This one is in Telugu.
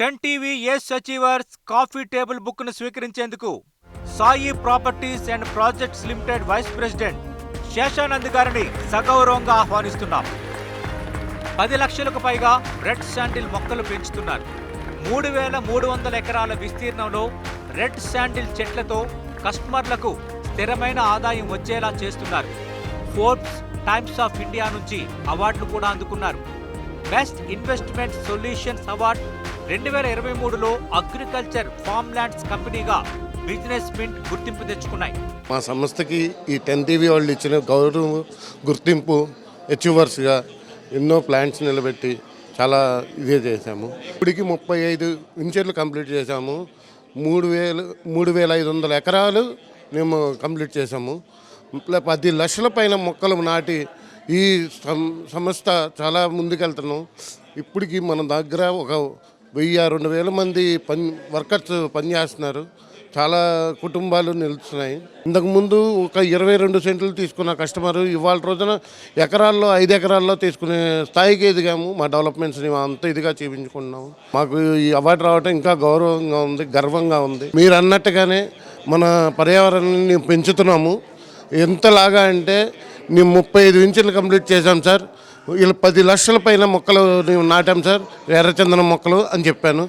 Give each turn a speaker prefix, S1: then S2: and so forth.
S1: Ten TV S achievers coffee table బుక్ను స్వీకరించేందుకు Sai properties and projects limited vice president Seshanand గారిని సగౌరవంగా ఆహ్వానిస్తున్నాం. పది లక్షలకు పైగా రెడ్ శాండిల్ మొక్కలు పెంచుతున్నారు. మూడు వేల మూడు వందల ఎకరాల విస్తీర్ణంలో రెడ్ శాండిల్ చెట్లతో కస్టమర్లకు స్థిరమైన ఆదాయం వచ్చేలా చేస్తున్నారు. ఫోర్బ్స్ టైమ్స్ ఆఫ్ ఇండియా నుంచి అవార్డులు కూడా అందుకున్నారు. బెస్ట్ ఇన్వెస్ట్మెంట్ సొల్యూషన్స్ అవార్డ్ రెండు వేల ఇరవై మూడులో అగ్రికల్చర్ ఫామ్ ల్యాండ్స్ కంపెనీగా బిజినెస్ మింట్ గుర్తింపు తెచ్చుకున్నాయి.
S2: మా సంస్థకి ఈ టెన్ టీవీ వాళ్ళు ఇచ్చిన గౌరవం గుర్తింపు అచీవర్స్గా ఎన్నో ప్లాంట్స్ నిలబెట్టి చాలా ఇదే చేశాము. ఇప్పటికి ముప్పై ఐదు ఇంచెర్లు కంప్లీట్ చేశాము. మూడు వేలు మూడు వేల ఐదు వందల ఎకరాలు మేము కంప్లీట్ చేశాము. పది లక్షల పైన మొక్కలు నాటి ఈ సం- సంస్థ చాలా ముందుకెళ్తున్నాం. ఇప్పటికీ మన దగ్గర ఒక వెయ్యి రెండు వేల మంది పని వర్కర్స్ పనిచేస్తున్నారు చాలా కుటుంబాలు నిలుస్తున్నాయి. ఇంతకుముందు ఒక ఇరవై రెండు సెంట్లు తీసుకున్న కస్టమర్ ఇవాళ రోజున ఎకరాల్లో ఐదు ఎకరాల్లో తీసుకునే స్థాయికి ఎదిగాము. మా డెవలప్మెంట్స్ని అంత ఇదిగా చూపించుకున్నాము మాకు ఈ అవార్డు రావడం ఇంకా గౌరవంగా ఉంది గర్వంగా ఉంది. మీరు అన్నట్టుగానే మన పర్యావరణాన్ని పెంచుతున్నాము. ఎంతలాగా అంటే మేము ముప్పై ఐదు ఇంచులు కంప్లీట్ చేశాం సార్. వీళ్ళు పది లక్షల పైన మొక్కలు నేను నాటాం సార్. ఎర్రచందనం మొక్కలు అని చెప్పాను.